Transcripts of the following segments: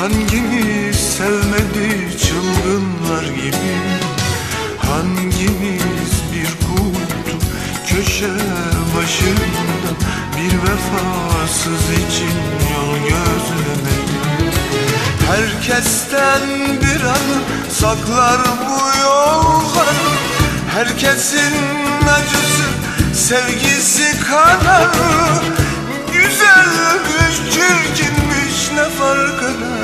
Hangimiz sevmedi çılgınlar gibi? Hangimiz bir kutu köşe başında Bir vefasız için yol gözlemedi? Herkesten bir anı saklar bu yollar Herkesin acısı sevgisi kadar Güzelmiş çirkinmiş ne fark eder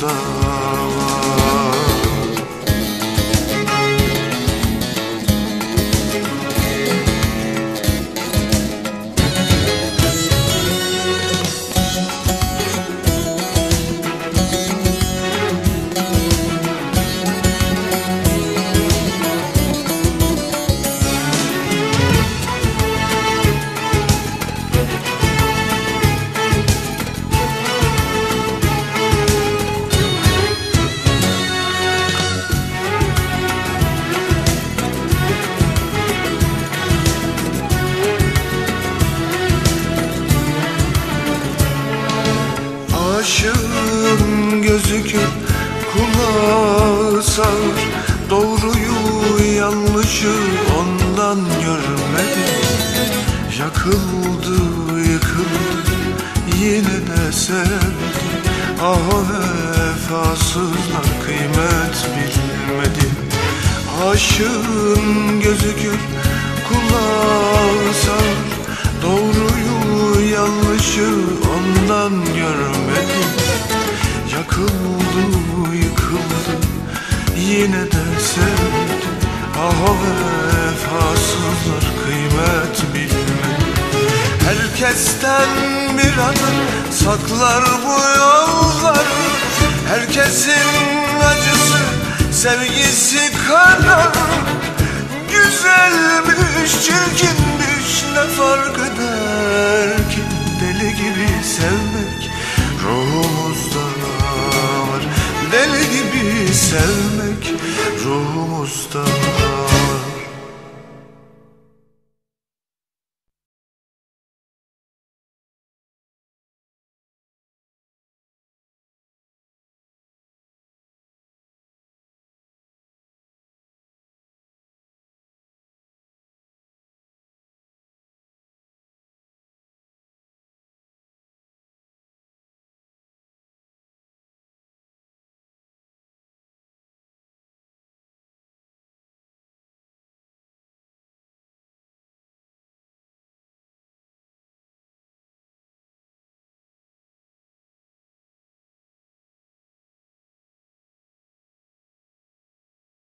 ruhumuzda Aşığın gözü kör kulağı sağır. Doğruyu yanlışı ondan görmedi Yakıldı yıkıldı yine de sevdi Ah vefasızlar kıymet bilmedi. Aşığın gözü kör kulağı yine de sevdi Ah vefasızlar kıymet bilmedi Herkesten bir adım saklar bu yollar Herkesin acısı sevgisi kadar Güzelmiş çirkinmiş ne fark eder ki? Deli gibi sevmek sevmek ruhumuzda